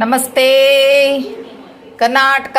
ನಮಸ್ತೆ ಕರ್ನಾಟಕ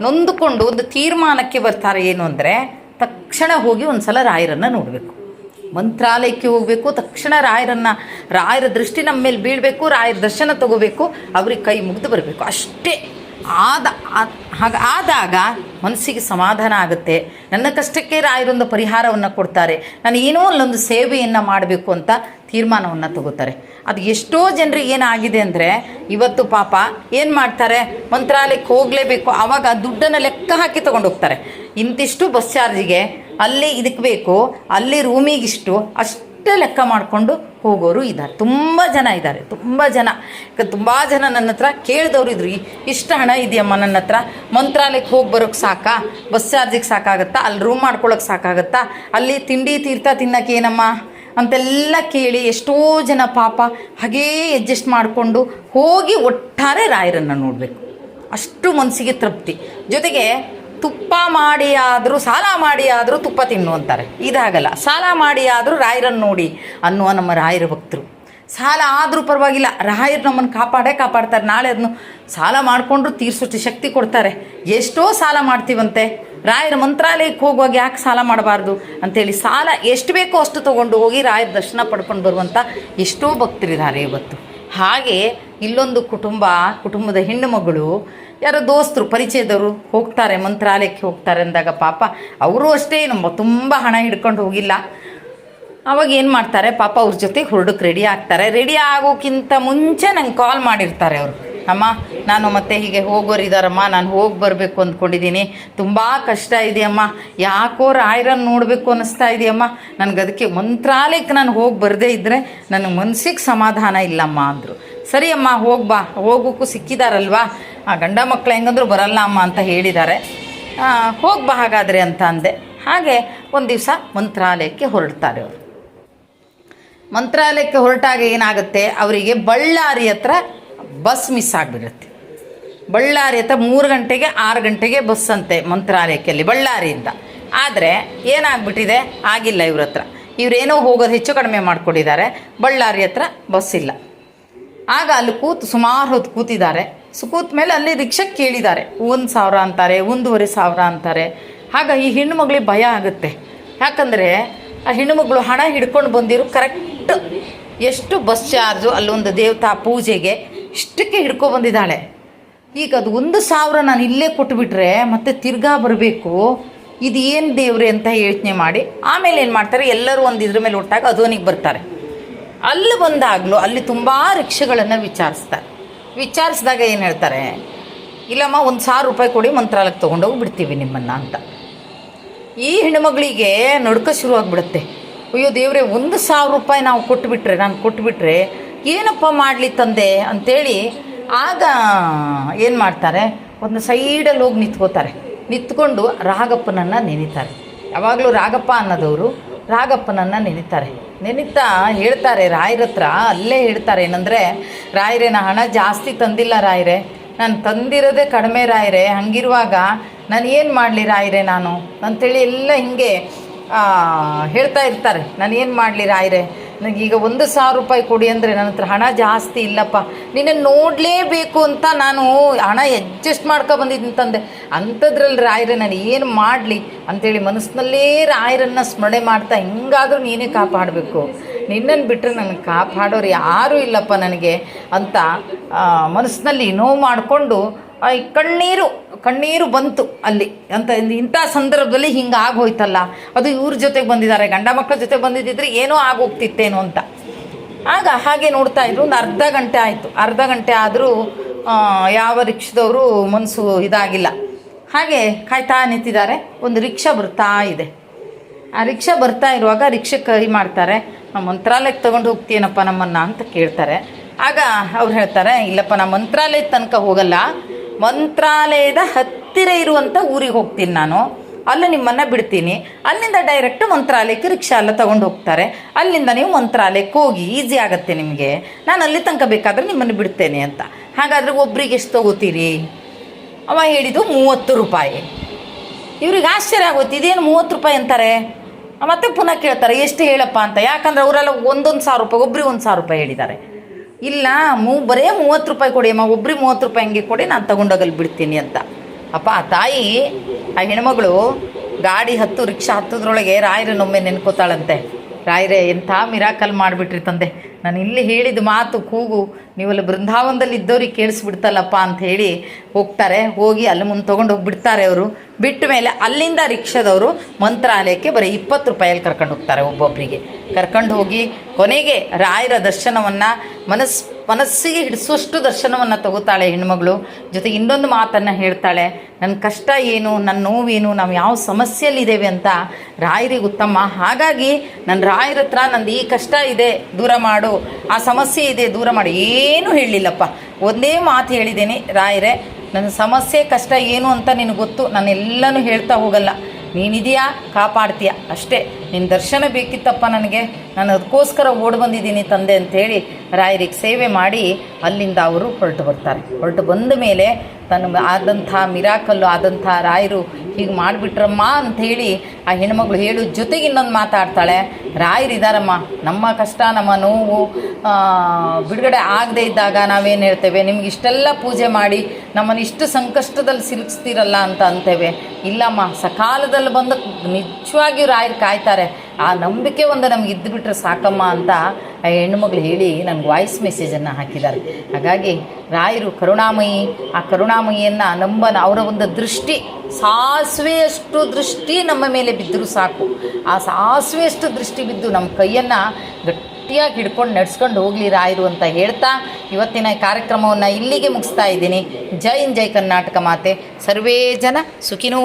ನೊಂದುಕೊಂಡು ಒಂದು ತೀರ್ಮಾನಕ್ಕೆ ಬರ್ತಾರೆ ಏನು ಅಂದರೆ ತಕ್ಷಣ ಹೋಗಿ ಒಂದು ಸಲ ರಾಯರನ್ನು ನೋಡಬೇಕು. ಮಂತ್ರಾಲಯಕ್ಕೆ ಹೋಗಬೇಕು, ತಕ್ಷಣ ರಾಯರನ್ನು, ರಾಯರ ದೃಷ್ಟಿ ನಮ್ಮ ಮೇಲೆ ಬೀಳಬೇಕು, ರಾಯರ ದರ್ಶನ ತಗೋಬೇಕು, ಅವ್ರಿಗೆ ಕೈ ಮುಗಿದು ಬರಬೇಕು. ಅಷ್ಟೇ. ಆದ ಹಾಗೆ, ಆದಾಗ ಮನಸ್ಸಿಗೆ ಸಮಾಧಾನ ಆಗುತ್ತೆ. ನನ್ನ ಕಷ್ಟಕ್ಕೆ ರಾಯರೊಂದು ಪರಿಹಾರವನ್ನು ಕೊಡ್ತಾರೆ. ನಾನು ಏನೋ ಅಲ್ಲೊಂದು ಸೇವೆಯನ್ನು ಮಾಡಬೇಕು ಅಂತ ತೀರ್ಮಾನವನ್ನು ತಗೋತಾರೆ. ಅದು ಎಷ್ಟೋ ಜನರಿಗೆ ಏನಾಗಿದೆ ಅಂದರೆ ಇವತ್ತು ಪಾಪ ಏನು ಮಾಡ್ತಾರೆ? ಮಂತ್ರಾಲಯಕ್ಕೆ ಹೋಗಲೇಬೇಕು. ಆವಾಗ ದುಡ್ಡನ್ನು ಲೆಕ್ಕ ಹಾಕಿ ತೊಗೊಂಡು ಹೋಗ್ತಾರೆ ಇಂತಿಷ್ಟು ಬಸ್ ಚಾರ್ಜಿಗೆ ಅಲ್ಲಿ ಇದಕ್ಕೆ ಬೇಕು, ಅಲ್ಲಿ ರೂಮಿಗಿಷ್ಟು ಅಷ್ಟೇ ಲೆಕ್ಕ ಮಾಡಿಕೊಂಡು ಹೋಗೋರು ಇದ್ದಾರೆ. ತುಂಬ ಜನ ಇದ್ದಾರೆ, ತುಂಬ ಜನ. ತುಂಬ ಜನ ನನ್ನ ಹತ್ರ ಕೇಳಿದವರು ಇದ್ರು, "ಇ- ಇಷ್ಟು ಹಣ ಇದೆಯಮ್ಮ ನನ್ನ ಹತ್ರ? ಮಂತ್ರಾಲಯಕ್ಕೆ ಹೋಗಿ ಬರೋಕ್ಕೆ ಸಾಕಾ? ಬಸ್ ಚಾರ್ಜಿಗೆ ಸಾಕಾಗುತ್ತಾ? ಅಲ್ಲಿ ರೂಮ್ ಮಾಡ್ಕೊಳ್ಳೋಕೆ ಸಾಕಾಗುತ್ತಾ? ಅಲ್ಲಿ ತಿಂಡಿ, ತೀರ್ಥ ತಿನ್ನಕ್ಕೆ ಏನಮ್ಮ? ಅಂತೆಲ್ಲ ಕೇಳಿ ಎಷ್ಟೋ ಜನ ಪಾಪ ಹಾಗೇ ಅಡ್ಜಸ್ಟ್ ಮಾಡಿಕೊಂಡು ಹೋಗಿ ಒಟ್ಟಾರೆ ರಾಯರನ್ನು ನೋಡಬೇಕು. ಅಷ್ಟು ಮನಸ್ಸಿಗೆ ತೃಪ್ತಿ. ಜೊತೆಗೆ ತುಪ್ಪ ಮಾಡಿ ಆದರೂ ಸಾಲ ಮಾಡಿ ಆದರೂ ತುಪ್ಪ ತಿನ್ನು ಅಂತಾರೆ. ಇದಾಗಲ್ಲ. ಸಾಲ ಮಾಡಿ ಆದರೂ ರಾಯರನ್ನು ನೋಡಿ ಅನ್ನುವ ನಮ್ಮ ರಾಯರ ಭಕ್ತರು. ಸಾಲ ಆದರೂ ಪರವಾಗಿಲ್ಲ. ರಾಯರು ನಮ್ಮನ್ನು ಕಾಪಾಡೇ ಕಾಪಾಡ್ತಾರೆ. ನಾಳೆ ಅದನ್ನು ಸಾಲ ಮಾಡಿಕೊಂಡ್ರು ತೀರ್ಸೋಷ್ಟು ಶಕ್ತಿ ಕೊಡ್ತಾರೆ. ಎಷ್ಟೋ ಸಾಲ ಮಾಡ್ತೀವಂತೆ. ರಾಯರ ಮಂತ್ರಾಲಯಕ್ಕೆ ಹೋಗುವಾಗ ಯಾಕೆ ಸಾಲ ಮಾಡಬಾರ್ದು ಅಂತೇಳಿ ಸಾಲ ಎಷ್ಟು ಬೇಕೋ ಅಷ್ಟು ತೊಗೊಂಡು ಹೋಗಿ ರಾಯರ ದರ್ಶನ ಪಡ್ಕೊಂಡು ಬರುವಂಥ ಎಷ್ಟೋ ಭಕ್ತರಿದ್ದಾರೆ ಇವತ್ತು. ಹಾಗೆ ಇಲ್ಲೊಂದು ಕುಟುಂಬ, ಕುಟುಂಬದ ಹೆಣ್ಣು ಮಗಳು, ಯಾರೋ ದೋಸ್ತರು, ಪರಿಚಯದವರು ಹೋಗ್ತಾರೆ, ಮಂತ್ರಾಲಯಕ್ಕೆ ಹೋಗ್ತಾರೆ ಅಂದಾಗ ಪಾಪ ಅವರು ಅಷ್ಟೇ ನಮ್ಮ ತುಂಬ ಹಣ ಹಿಡ್ಕೊಂಡು ಹೋಗಿಲ್ಲ. ಅವಾಗ ಏನು ಮಾಡ್ತಾರೆ ಪಾಪ ಅವ್ರ ಜೊತೆ ಹೊರಡಕ್ಕೆ ರೆಡಿ ಆಗ್ತಾರೆ. ರೆಡಿ ಆಗೋಕ್ಕಿಂತ ಮುಂಚೆ ನಂಗೆ ಕಾಲ್ ಮಾಡಿರ್ತಾರೆ ಅವರು. ಅಮ್ಮ, ನಾನು ಮತ್ತೆ ಹೀಗೆ ಹೋಗೋರಿದ್ದಾರಮ್ಮ ನಾನು ಹೋಗಿ ಬರಬೇಕು ಅಂದ್ಕೊಂಡಿದ್ದೀನಿ. ತುಂಬ ಕಷ್ಟ ಇದೆಯಮ್ಮ ಯಾಕೋ ರಾಯರನ್ನು ನೋಡಬೇಕು ಅನ್ನಿಸ್ತಾ ಇದೆಯಮ್ಮ ನನಗೆ ಅದಕ್ಕೆ ಮಂತ್ರಾಲಯಕ್ಕೆ ನಾನು ಹೋಗಿ ಬರದೇ ಇದ್ದರೆ ನನ್ನ ಮನಸ್ಸಿಗೆ ಸಮಾಧಾನ ಇಲ್ಲಮ್ಮ ಅಂದರು. ಸರಿ ಅಮ್ಮ, ಹೋಗಿ ಬಾ. ಹೋಗೋಕ್ಕೂ ಸಿಕ್ಕಿದಾರಲ್ವಾ? ಆ ಗಂಡ ಮಕ್ಕಳು ಹೆಂಗಂದ್ರು ಬರಲ್ಲ ಅಮ್ಮ ಅಂತ ಹೇಳಿದ್ದಾರೆ. ಹೋಗಿ ಬಾ ಹಾಗಾದರೆ ಅಂತ ಅಂದೆ. ಹಾಗೆ ಒಂದು ದಿವಸ ಮಂತ್ರಾಲಯಕ್ಕೆ ಹೊರಡ್ತಾರೆ ಅವರು. ಮಂತ್ರಾಲಯಕ್ಕೆ ಹೊರಟಾಗ ಏನಾಗುತ್ತೆ? ಅವರಿಗೆ ಬಳ್ಳಾರಿ ಹತ್ರ ಬಸ್ ಮಿಸ್ ಆಗಿಬಿಡುತ್ತೆ. ಬಳ್ಳಾರಿ ಹತ್ರ ಮೂರು ಗಂಟೆಗೆ ಆರು ಗಂಟೆಗೆ ಬಸ್ ಅಂತೆ ಮಂತ್ರಾಲಯಕ್ಕೆ ಅಲ್ಲಿ, ಬಳ್ಳಾರಿಯಿಂದ. ಆದರೆ ಏನಾಗ್ಬಿಟ್ಟಿದೆ? ಆಗಿಲ್ಲ ಇವ್ರ ಹತ್ರ. ಇವರೇನೋ ಹೋಗೋದು ಹೆಚ್ಚು ಕಡಿಮೆ ಮಾಡಿಕೊಂಡಿದ್ದಾರೆ. ಬಳ್ಳಾರಿ ಹತ್ರ ಬಸ್ ಇಲ್ಲ. ಆಗ ಅಲ್ಲಿ ಕೂತು ಸುಮಾರು ಹೊತ್ತು ಕೂತಿದ್ದಾರೆ. ಸು ಕೂತ ಮೇಲೆ ಅಲ್ಲಿ ರಿಕ್ಷಕ್ಕೆ ಕೇಳಿದ್ದಾರೆ. ಒಂದು ಸಾವಿರ ಅಂತಾರೆ, ಒಂದೂವರೆ ಸಾವಿರ ಅಂತಾರೆ. ಆಗ ಈ ಹೆಣ್ಣು ಮಗಳಿಗೆ ಭಯ ಆಗುತ್ತೆ. ಯಾಕಂದರೆ ಆ ಹೆಣ್ಣುಮಗಳು ಹಣ ಹಿಡ್ಕೊಂಡು ಬಂದಿರೋ ಕರೆಕ್ಟ್ ಎಷ್ಟು ಬಸ್ ಚಾರ್ಜು ಅಲ್ಲೊಂದು ದೇವತಾ ಪೂಜೆಗೆ ಇಷ್ಟಕ್ಕೆ ಹಿಡ್ಕೊ ಬಂದಿದ್ದಾಳೆ. ಈಗ ಅದು ಒಂದು ಸಾವಿರ ನಾನು ಇಲ್ಲೇ ಕೊಟ್ಬಿಟ್ರೆ ಮತ್ತೆ ತಿರ್ಗಾ ಬರಬೇಕು. ಇದು ಏನು ದೇವ್ರೆ ಅಂತ ಯೋಚನೆ ಮಾಡಿ ಆಮೇಲೆ ಏನು ಮಾಡ್ತಾರೆ? ಎಲ್ಲರೂ ಒಂದು ಇದ್ರ ಮೇಲೆ ಒಟ್ಟಾಗ ಅದೋನಿಗೆ ಬರ್ತಾರೆ. ಅಲ್ಲಿ ಬಂದಾಗಲೂ ಅಲ್ಲಿ ತುಂಬ ರಿಕ್ಷೆಗಳನ್ನು ವಿಚಾರಿಸ್ತಾರೆ. ವಿಚಾರಿಸಿದಾಗ ಏನು ಹೇಳ್ತಾರೆ? ಇಲ್ಲಮ್ಮ, ಒಂದು ಸಾವಿರ ರೂಪಾಯಿ ಕೊಡಿ, ಮಂತ್ರಾಲಯಕ್ಕೆ ತೊಗೊಂಡೋಗಿ ಬಿಡ್ತೀವಿ ನಿಮ್ಮನ್ನು ಅಂತ. ಈ ಹೆಣ್ಮಗಳಿಗೆ ನಡ್ಕ ಶುರು ಆಗಿಬಿಡುತ್ತೆ ಅಯ್ಯೋ ದೇವ್ರೆ, ಒಂದು ಸಾವಿರ ರೂಪಾಯಿ ನಾವು ಕೊಟ್ಟುಬಿಟ್ರೆ ನಾನು ಕೊಟ್ಬಿಟ್ರೆ ಏನಪ್ಪ ಮಾಡಲಿ ತಂದೆ ಅಂತೇಳಿ ಆಗ ಏನು ಮಾಡ್ತಾರೆ? ಒಂದು ಸೈಡಲ್ಲಿ ಹೋಗಿ ನಿಂತ್ಕೋತಾರೆ. ನಿಂತ್ಕೊಂಡು ರಾಗಪ್ಪನನ್ನು ನೆನಿತಾರೆ. ಯಾವಾಗಲೂ ರಾಗಪ್ಪ ಅನ್ನೋದವರು ರಾಗಪ್ಪನನ್ನು ನೆನಿತಾರೆ. ನೆನಿತಾ ಹೇಳ್ತಾರೆ, ರಾಯರ ಹತ್ರ ಅಲ್ಲೇ ಹೇಳ್ತಾರೆ, ಏನಂದರೆ ರಾಯರೇನ ಹಣ ಜಾಸ್ತಿ ತಂದಿಲ್ಲ ರಾಯರೇ. ನಾನು ತಂದಿರೋದೇ ಕಡಿಮೆ ರಾಯರೇ. ಹಂಗಿರುವಾಗ ನಾನು ಏನು ಮಾಡಲಿ ರಾಯರೇ ನಾನು? ಅಂಥೇಳಿ ಎಲ್ಲ ಹಿಂಗೆ ಹೇಳ್ತಾ ಇರ್ತಾರೆ. ನಾನು ಏನು ಮಾಡಲಿ ರಾಯರೇ? ನನಗೀಗ ಒಂದು ಸಾವಿರ ರೂಪಾಯಿ ಕೊಡಿ ಅಂದರೆ ನನ್ನ ಹತ್ರ ಹಣ ಜಾಸ್ತಿ ಇಲ್ಲಪ್ಪ. ನಿನ್ನನ್ನು ನೋಡಲೇಬೇಕು ಅಂತ ನಾನು ಹಣ ಅಡ್ಜಸ್ಟ್ ಮಾಡ್ಕೊ ಬಂದಿದ್ದೀನಿ ತಂದೆ. ಅಂಥದ್ರಲ್ಲಿ ರಾಯರ, ನಾನು ಏನು ಮಾಡಲಿ ಅಂಥೇಳಿ ಮನಸ್ಸಿನಲ್ಲೇ ರಾಯರನ್ನು ಸ್ಮರಣೆ ಮಾಡ್ತಾ ಹೆಂಗಾದರೂ ನೀನೇ ಕಾಪಾಡಬೇಕು. ನಿನ್ನನ್ನು ಬಿಟ್ಟರೆ ನನಗೆ ಕಾಪಾಡೋರು ಯಾರೂ ಇಲ್ಲಪ್ಪ ನನಗೆ ಅಂತ ಮನಸ್ಸಿನಲ್ಲಿ ನೋವು ಮಾಡಿಕೊಂಡು ಕಣ್ಣೀರು ಕಣ್ಣೀರು ಬಂತು ಅಲ್ಲಿ. ಅಂತ ಇಂಥ ಸಂದರ್ಭದಲ್ಲಿ ಹಿಂಗೆ ಆಗೋಯ್ತಲ್ಲ. ಅದು ಇವ್ರ ಜೊತೆಗೆ ಬಂದಿದ್ದಾರೆ, ಗಂಡ ಮಕ್ಕಳ ಜೊತೆ ಬಂದಿದ್ದಿದ್ರೆ ಏನೋ ಆಗೋಗ್ತಿತ್ತೇನೋ ಅಂತ. ಆಗ ಹಾಗೆ ನೋಡ್ತಾ ಇದ್ರು, ಒಂದು ಅರ್ಧ ಗಂಟೆ ಆಯಿತು. ಅರ್ಧ ಗಂಟೆ ಆದರೂ ಯಾವ ರಿಕ್ಷದವರು ಮನಸ್ಸು ಇದಾಗಿಲ್ಲ. ಹಾಗೆ ಕಾಯ್ತಾ ನಿಂತಿದ್ದಾರೆ, ಒಂದು ರಿಕ್ಷಾ ಬರ್ತಾ ಇದೆ. ಆ ರಿಕ್ಷಾ ಬರ್ತಾ ಇರುವಾಗ ರಿಕ್ಷಾ ಕೈ ಮಾಡ್ತಾರೆ. ನಮ್ಮ ಮಂತ್ರಾಲಯಕ್ಕೆ ತಗೊಂಡು ಹೋಗ್ತೀನಪ್ಪ ನಮ್ಮನ್ನು? ಅಂತ ಕೇಳ್ತಾರೆ. ಆಗ ಅವ್ರು ಹೇಳ್ತಾರೆ, ಇಲ್ಲಪ್ಪ, ನಾ ಮಂತ್ರಾಲಯದ ತನಕ ಹೋಗಲ್ಲ. ಮಂತ್ರಾಲಯದ ಹತ್ತಿರ ಇರುವಂಥ ಊರಿಗೆ ಹೋಗ್ತೀನಿ ನಾನು. ಅಲ್ಲಿ ನಿಮ್ಮನ್ನು ಬಿಡ್ತೀನಿ. ಅಲ್ಲಿಂದ ಡೈರೆಕ್ಟ್ ಮಂತ್ರಾಲಯಕ್ಕೆ ರಿಕ್ಷಾ ಎಲ್ಲ ತೊಗೊಂಡು ಹೋಗ್ತಾರೆ. ಅಲ್ಲಿಂದ ನೀವು ಮಂತ್ರಾಲಯಕ್ಕೆ ಹೋಗಿ ಈಸಿ ಆಗುತ್ತೆ ನಿಮಗೆ. ನಾನು ಅಲ್ಲಿ ತನಕ ಬೇಕಾದರೆ ನಿಮ್ಮನ್ನು ಬಿಡ್ತೇನೆ ಅಂತ. ಹಾಗಾದರೆ ಒಬ್ರಿಗೆ ಎಷ್ಟು ತಗೋತೀರಿ? ಅವ ಹೇಳಿದ್ದು ಮೂವತ್ತು ರೂಪಾಯಿ. ಇವ್ರಿಗೆ ಆಶ್ಚರ್ಯ ಆಗುತ್ತೆ ಇದೇನು ಮೂವತ್ತು ರೂಪಾಯಿ ಅಂತಾರೆ? ಮತ್ತೆ ಪುನಃ ಕೇಳ್ತಾರೆ, ಎಷ್ಟು ಹೇಳಪ್ಪ ಅಂತ. ಯಾಕಂದರೆ ಅವರೆಲ್ಲ ಒಂದೊಂದು ಸಾವಿರ ರೂಪಾಯಿ, ಒಬ್ರಿಗೆ ಒಂದು ಸಾವಿರ ರೂಪಾಯಿ ಹೇಳಿದ್ದಾರೆ. ಇಲ್ಲ, ಮೂ, ಬರೇ ಮೂವತ್ತು ರೂಪಾಯಿ ಕೊಡಿ ಅಮ್ಮ, ಒಬ್ರಿಗೆ ಮೂವತ್ತು ರೂಪಾಯಿ ಹಂಗೆ ಕೊಡಿ, ನಾನು ತಗೊಂಡೋಗಲ್ಲಿ ಬಿಡ್ತೀನಿ ಅಂತ. ಅಪ್ಪ, ಆ ತಾಯಿ, ಆ ಹೆಣ್ಮಗಳು, ಗಾಡಿ ಹತ್ತು, ರಿಕ್ಷಾ ಹತ್ತದ್ರೊಳಗೆ ರಾಯರನ್ನೊಮ್ಮೆ ನೆನ್ಕೋತಾಳಂತೆ. ರಾಯರೇ, ಎಂಥ ಮಿರಾಕಲ್ ಮಾಡಿಬಿಟ್ರಿ ತಂದೆ. ನಾನು ಇಲ್ಲಿ ಹೇಳಿದ ಮಾತು ಕೂಗು. ನೀವಲ್ಲಿ ಬೃಂದಾವನದಲ್ಲಿ ಇದ್ದವ್ರಿಗೆ ಕೇಳಿಸ್ಬಿಡ್ತಲ್ಲಪ್ಪ ಅಂತ ಹೇಳಿ ಹೋಗ್ತಾರೆ. ಹೋಗಿ ಅಲ್ಲಿ ಮುಂದೆ ತೊಗೊಂಡು ಹೋಗಿಬಿಡ್ತಾರೆ ಅವರು. ಬಿಟ್ಟ ಮೇಲೆ ಅಲ್ಲಿಂದ ರಿಕ್ಷಾದವರು ಮಂತ್ರಾಲಯಕ್ಕೆ ಬರೀ ಇಪ್ಪತ್ತು ರೂಪಾಯಲ್ಲಿ ಕರ್ಕೊಂಡು ಹೋಗ್ತಾರೆ ಒಬ್ಬೊಬ್ಬರಿಗೆ ಕರ್ಕೊಂಡು ಹೋಗಿ ಕೊನೆಗೆ ರಾಯರ ದರ್ಶನವನ್ನು ಮನಸ್ ಮನಸ್ಸಿಗೆ ಹಿಡಿಸುವಷ್ಟು ದರ್ಶನವನ್ನು ತಗೋತಾಳೆ ಹೆಣ್ಮಗಳು. ಜೊತೆಗೆ ಇನ್ನೊಂದು ಮಾತನ್ನು ಹೇಳ್ತಾಳೆ ನನ್ನ ಕಷ್ಟ ಏನು ನನ್ನ ನೋವೇನು, ನಾವು ಯಾವ ಸಮಸ್ಯೆಯಲ್ಲಿದ್ದೇವೆ ಅಂತ ರಾಯರಿಗೆ ಉತ್ತಮ. ಹಾಗಾಗಿ ನನ್ನ ರಾಯರ ಹತ್ರ ನಂದು ಈ ಕಷ್ಟ ಇದೆ, ದೂರ ಮಾಡು. ಆ ಸಮಸ್ಯೆ ಇದೆ, ದೂರ ಮಾಡು. ಏನೂ ಹೇಳಲಿಲ್ಲಪ್ಪ. ಒಂದೇ ಮಾತು ಹೇಳಿದ್ದೀನಿ, ರಾಯರೇ ನನ್ನ ಸಮಸ್ಯೆ, ಕಷ್ಟ ಏನು ಅಂತ ನಿನಗೆ ಗೊತ್ತು. ನಾನು ಎಲ್ಲನೂ ಹೇಳ್ತಾ ಹೋಗಲ್ಲ. ನೀನಿದೆಯಾ? ಕಾಪಾಡ್ತೀಯ? ಅಷ್ಟೇ. ನಿನ್ನ ದರ್ಶನ ಬೇಕಿತ್ತಪ್ಪ ನನಗೆ. ನಾನು ಅದಕ್ಕೋಸ್ಕರ ಓಡಿ ಬಂದಿದ್ದೀನಿ ತಂದೆ ಅಂತೇಳಿ ರಾಯರಿಗೆ ಸೇವೆ ಮಾಡಿ ಅಲ್ಲಿಂದ ಅವರು ಹೊರಟು ಬರ್ತಾರೆ. ಹೊರಟು ಬಂದ ಮೇಲೆ ತನ್ನ ಆದಂಥ ಮಿರಾಕಲ್ಲು ಆದಂಥ ರಾಯರು ಹೀಗೆ ಮಾಡಿಬಿಟ್ರಮ್ಮ ಅಂಥೇಳಿ ಆ ಹೆಣ್ಮಗಳು ಹೇಳು ಜೊತೆಗೆ ಇನ್ನೊಂದು ಮಾತಾಡ್ತಾಳೆ. ರಾಯರಿದಾರಮ್ಮ, ನಮ್ಮ ಕಷ್ಟ, ನಮ್ಮ ನೋವು ಬಿಡುಗಡೆ ಆಗದೇ ಇದ್ದಾಗ ನಾವೇನು ಹೇಳ್ತೇವೆ? ನಿಮ್ಗೆ ಇಷ್ಟೆಲ್ಲ ಪೂಜೆ ಮಾಡಿ ನಮ್ಮನ್ನು ಇಷ್ಟು ಸಂಕಷ್ಟದಲ್ಲಿ ಸಿಲುಕಿಸ್ತೀರಲ್ಲ ಅಂತ ಅಂತೇವೆ. ಇಲ್ಲಮ್ಮ, ಸಕಾಲದಲ್ಲಿ ಬಂದು ನಿಜವಾಗಿಯೂ ರಾಯರು ಕಾಯ್ತಾರೆ. ಆ ನಂಬಿಕೆ ಒಂದು ನಮ್ಗೆ ಇದ್ದುಬಿಟ್ರೆ ಸಾಕಮ್ಮ ಅಂತ ಆ ಹೆಣ್ಣುಮಗಳು ಹೇಳಿ ನನಗೆ ವಾಯ್ಸ್ ಮೆಸೇಜನ್ನು ಹಾಕಿದ್ದಾರೆ. ಹಾಗಾಗಿ ರಾಯರು ಕರುಣಾಮಯಿ, ಆ ಕರುಣಾಮಯಿಯನ್ನು ನಂಬನ ಅವರ ಒಂದು ದೃಷ್ಟಿ, ಸಾಸಿವೆಯಷ್ಟು ದೃಷ್ಟಿ ನಮ್ಮ ಮೇಲೆ ಬಿದ್ದರೂ ಸಾಕು. ಆ ಸಾಸಿವೆಯಷ್ಟು ದೃಷ್ಟಿ ಬಿದ್ದು ನಮ್ಮ ಕೈಯನ್ನು ಗಟ್ಟಿಯಾಗಿ ಹಿಡ್ಕೊಂಡು ನಡ್ಸ್ಕೊಂಡು ಹೋಗಲಿ ರಾಯರು ಅಂತ ಹೇಳ್ತಾ ಇವತ್ತಿನ ಕಾರ್ಯಕ್ರಮವನ್ನು ಇಲ್ಲಿಗೆ ಮುಗಿಸ್ತಾ ಇದ್ದೀನಿ. ಜೈ ಇನ್ ಜೈ ಕರ್ನಾಟಕ ಮಾತೆ. ಸರ್ವೇ ಜನ ಸುಖಿನೋ